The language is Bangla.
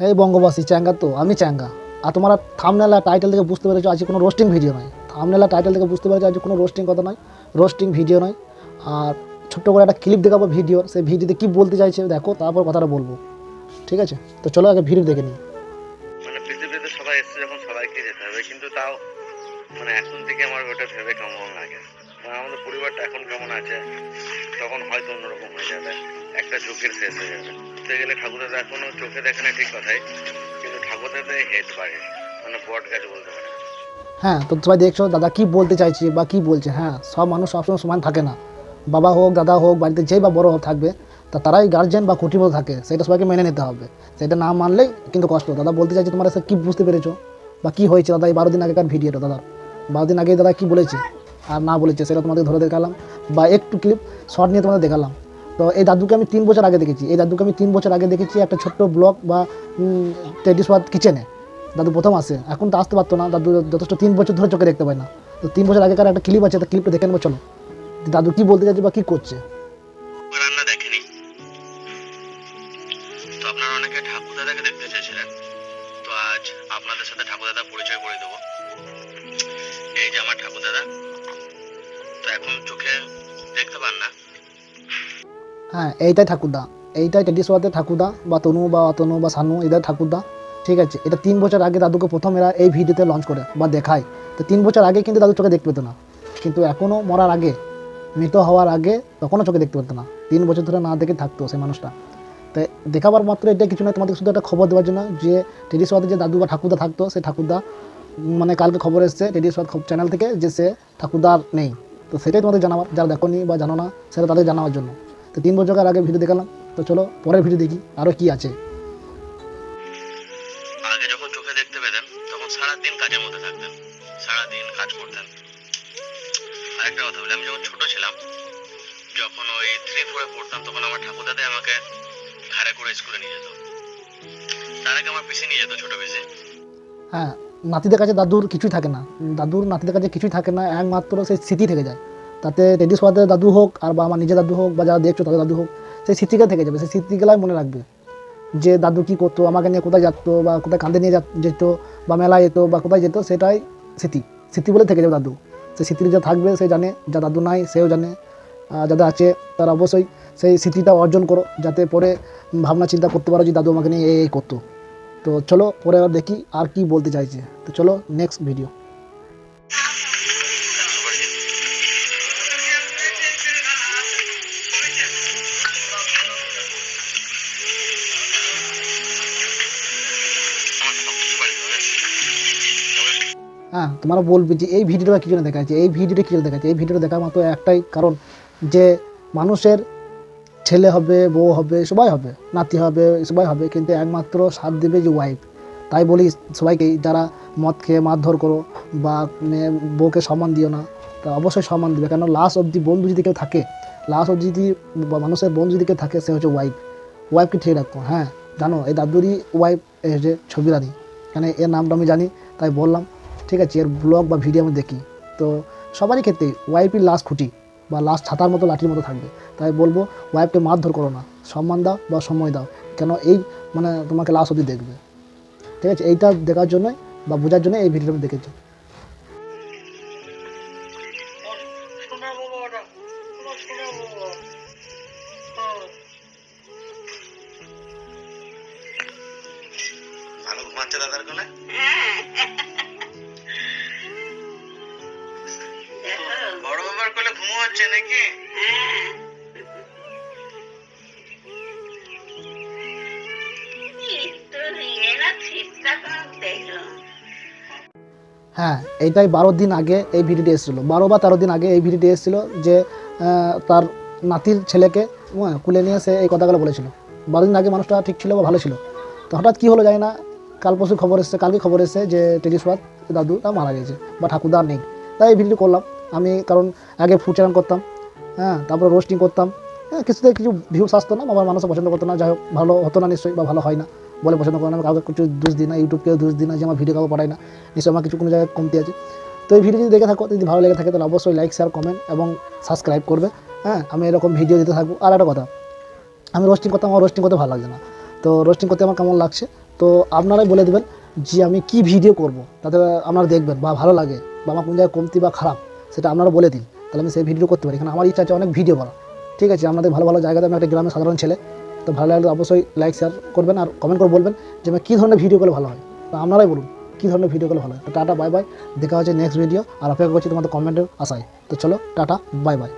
এই বঙ্গবাসী, চ্যাঙ্গা তো, আমি চ্যাঙ্গা। আর তোমরা থামনেলা টাইটেল থেকে বুঝতে পেরেছ, আজকে কোনো রোস্টিং ভিডিও নয়। থামনেলা টাইটেল থেকে বুঝতে পেরেছ, আজকে কোনো রোস্টিং কথা নয় রোস্টিং ভিডিও নয়। আর ছোট্ট করে একটা ক্লিপ দেখাবো ভিডিওর সেই ভিডিওতে কী বলতে চাইছে দেখো, তারপর কথাটা বলব। ঠিক আছে? তো চলো আগে ভিডিও দেখে নিই। মানে তাও মানে কেমন মানে পরিবারটা এখন কেমন আছে? তখন হয়তো অন্যরকম হয়ে যাবে। একটা চোখের শেষ হয়ে যাবে। বলতে গেলে ঠাকুর দাদা এখনও চোখে দেখে না, ঠিক কথাই। কিন্তু ঠাকুর দাদা হেড বাড়ে। মানে বট গাছ বলতে পারে হ্যাঁ তো সবাই দেখছ, দাদা কি বলতে চাইছে বা কি বলছে? হ্যাঁ সব মানুষ সবসময় সমান থাকে না। বাবা হোক, দাদা হোক, বাড়িতে যেই বা বড় হোক থাকবে, তা তারাই গার্জেন বা কুটিপতি থাকে। সেটা সবাইকে মেনে নিতে হবে। সেটা না মানলেই কিন্তু কষ্ট। দাদা বলতে চাইছে তোমরা কী বুঝতে পেরেছ? বা কী হয়েছে? দাদা, এই বারো দিন আগেকার ভিডিওটা দাদা। বারো দিন আগে দাদা কী বলেছে? আর না বলেছে, সেটা তোমাদের ধরে দেখালাম। বা একটু ক্লিপ শর্ট নিয়ে তোমাদের দেখালাম। তো এই দাদুকে আমি তিন বছর আগে দেখেছি। এই দাদুকে আমি তিন বছর আগে দেখেছি একটা ছোট্ট ব্লক বা টেডিসওয়াদ কিচেনে দাদু প্রথম আসে, এখন তো আসতে পারতো না। দাদু যথেষ্ট তিন বছর ধরে চোখে দেখতে পায় না। তো তিন বছর আগেকার একটা ক্লিপ আছে একটা ক্লিপটা দেখে নেব, চলো। দাদু কি বলতে চাইছে বা কি করছে? তো তো তো দেখতে পান না। হ্যাঁ এইটাই ঠাকুরদা। এইটাই টেডিসওয়াতে ঠাকুরদা বা তনু বা অতনু বা সানু, এদের ঠাকুরদা। ঠিক আছে? এটা তিন বছর আগে দাদুকে প্রথম এরা এই ভিডিওতে লঞ্চ করে বা দেখায়। তো তিন বছর আগে কিন্তু দাদু চোখে দেখতে পেতো না। কিন্তু এখনও মরার আগে, মৃত হওয়ার আগে তখনও চোখে দেখতে পেতো না। তিন বছর ধরে না দেখে থাকতো সেই মানুষটা। তো দেখাবার মাত্র এটা কিছু নয় তোমাদের শুধু একটা খবর দেওয়ার জন্য যে টেডিসওয়াতে যে দাদু বা ঠাকুরদা থাকতো সেই ঠাকুরদা মানে কালকে খবর এসছে টেডিসওয়াত চ্যানেল থেকে যে সে ঠাকুরদা আর নেই। তো সেটাই তোমাদের জানাবার যারা দেখোনি বা জানো না, সেটা তাদের জানাবার জন্য। তো তিন বছর আগে ভিডিও দেখালাম। তো চলো পরের ভিডিও দেখি আরও কি আছে। আগে যখন চোখে দেখতে পেতেন তখন সারাদিন কাজের মধ্যে থাকতেন সারাদিন কাজ করতেন। আরেকটা কথা বলি আমি যখন ছোট ছিলাম যখন ওই থ্রি ফোরে পড়তাম তখন আমার আমাকে ঘাড়ে করে স্কুলে নিয়ে যেত। তার আগে আমার নিয়ে যেত ছোট হ্যাঁ নাতিদের কাছে দাদুর কিছুই থাকে না। দাদুর নাতিদের কাছে কিছুই থাকে না একমাত্র সেই স্মৃতি থেকে যায়। তাতে টেডিস ফাদের দাদু হোক আর বা আমার নিজের দাদু হোক বা যারা দেখছ তাদের দাদু হোক, সেই স্মৃতিকে থেকে যাবে। সেই স্মৃতিগুলাই মনে রাখবে যে দাদু কী করতো, আমাকে নিয়ে কোথায় যেত বা কোথায় কাঁদে নিয়ে যেত বা মেলায় যেত বা কোথায় যেত, সেটাই স্মৃতি। স্মৃতি বলে থেকে যাবে দাদু। সেই স্মৃতি যা থাকবে সে জানে, যা দাদু নাই সেও জানে যাদের আছে তারা অবশ্যই সেই স্মৃতিটা অর্জন করো, যাতে পরে ভাবনা চিন্তা করতে পারো যে দাদু আমাকে নিয়ে এই করতো। তো চলো পরে আবার দেখি আর কি বলতে চাইছে। তো চলো নেক্সট ভিডিও হ্যাঁ তোমরা বলবে যে এই ভিডিওটা কী জন্য দেখাচ্ছে? এই ভিডিওটা কী জন্য দেখাচ্ছে? এই ভিডিওটা দেখার মাত্র একটাই কারণ যে মানুষের ছেলে হবে, বউ হবে, সবাই হবে, নাতি হবে, সবাই হবে, কিন্তু একমাত্র সাথ দেবে যে ওয়াইফ তাই বলি সবাইকেই যারা মদ খেয়ে মারধর করো বা মেয়ে বউকে সম্মান দিও না, তা অবশ্যই সম্মান দিবে। কেন লাস্ট অবধি বন্ধু যদি কেউ থাকে লাস্ট অবধি যদি মানুষের বন্ধু যদি কেউ থাকে, সে হচ্ছে ওয়াইফ ওয়াইফকে ঠিক রাখো হ্যাঁ? জানো, এই দাদুরই ওয়াইফ ছবি রানী কেন এর নামটা আমি জানি, তাই বললাম। ঠিক আছে এর ব্লগ বা ভিডিও আমি দেখি। তো সবারই ক্ষেত্রে ওয়াইফই লাস্ট খুঁটি বা লাস্ট ছাতার মতো লাঠির মতো থাকবে। তাই বলব ওয়াইফকে মারধর করো না। সম্মান দাও বা সময় দাও। কেন এই মানে তোমাকে লাস্ট অবধি দেখবে। ঠিক আছে এইটা দেখার জন্যই বা বোঝার জন্য এই ভিডিওটা আমি দেখেছি। ভালো ঘুমাচ্ছে দাদার কোলে? হচ্ছে নাকি? হ্যাঁ এইটাই বারো দিন আগে এই ভিডিওটি এসেছিল। বারো বা তেরো দিন আগে এই ভিডিওটি এসেছিল যে তার নাতির ছেলেকে কুলে নিয়ে সে এই কথাগুলো বলেছিল। বারো দিন আগে মানুষটা ঠিক ছিল বা ভালো ছিল। তো হঠাৎ কী হলো যায় না, কাল পরশু খবর এসছে, কালকে খবর এসছে যে টেলিসওয়াত দাদু তা মারা গেছে বা ঠাকুরদা আর নেই। তাই এই ভিডিওটি করলাম। আমি কারণ আগে ফুড চ্যানেল করতাম হ্যাঁ তারপরে রোস্টিং করতাম হ্যাঁ কিছুতে কিছু ভিউস আসতো না, আমার মানুষ পছন্দ করতো না, যাই হোক, ভালো হতো না নিশ্চয়ই বা ভালো হয় না বলে পছন্দ করে না, আমি কাউকে কিছু দোষ দিই না ইউটিউবকেও দোষ দিই না, যে আমার ভিডিও কাউকে পাঠাই না, নিশ্চয়ই আমার কিছু কোনো জায়গায় কমতি আছে। তো এই ভিডিও যদি দেখে থাকো, যদি ভালো লেগে থাকে, তাহলে অবশ্যই লাইক শেয়ার কমেন্ট এবং সাবস্ক্রাইব করবে হ্যাঁ আমি এরকম ভিডিও দিতে থাকব। আর একটা কথা, আমি রোস্টিং করতে আমার রোস্টিং করতে ভালো লাগছে না। তো রোস্টিং করতে আমার কেমন লাগছে? তো আপনারাই বলে দেবেন যে আমি কি ভিডিও করব, তাতে আপনারা দেখবেন বা ভালো লাগে বা আমার কোন জায়গায় কমতি বা খারাপ। সেটা আপনারা বলে দিন। তাহলে আমি সেই ভিডিও করতে পারি। কারণ আমার ইচ্ছা আছে অনেক ভিডিও করা ঠিক আছে, আপনাদের ভালো ভালো জায়গাতে আমি একটা গ্রামের সাধারণ ছেলে। তো ভালো লাগলে অবশ্যই লাইক শেয়ার করবেন আর কমেন্ট করে বলবেন যে আমি কী ধরনের ভিডিও করলে ভালো হয়? তো আপনারাই বলুন, কী ধরনের ভিডিও করলে ভালো হয়? তো টাটা বাই বাই দেখা হচ্ছে নেক্সট ভিডিও আর অপেক্ষা করছি তোমাদের কমেন্টের আশায়। তো চলো, টাটা বাই বাই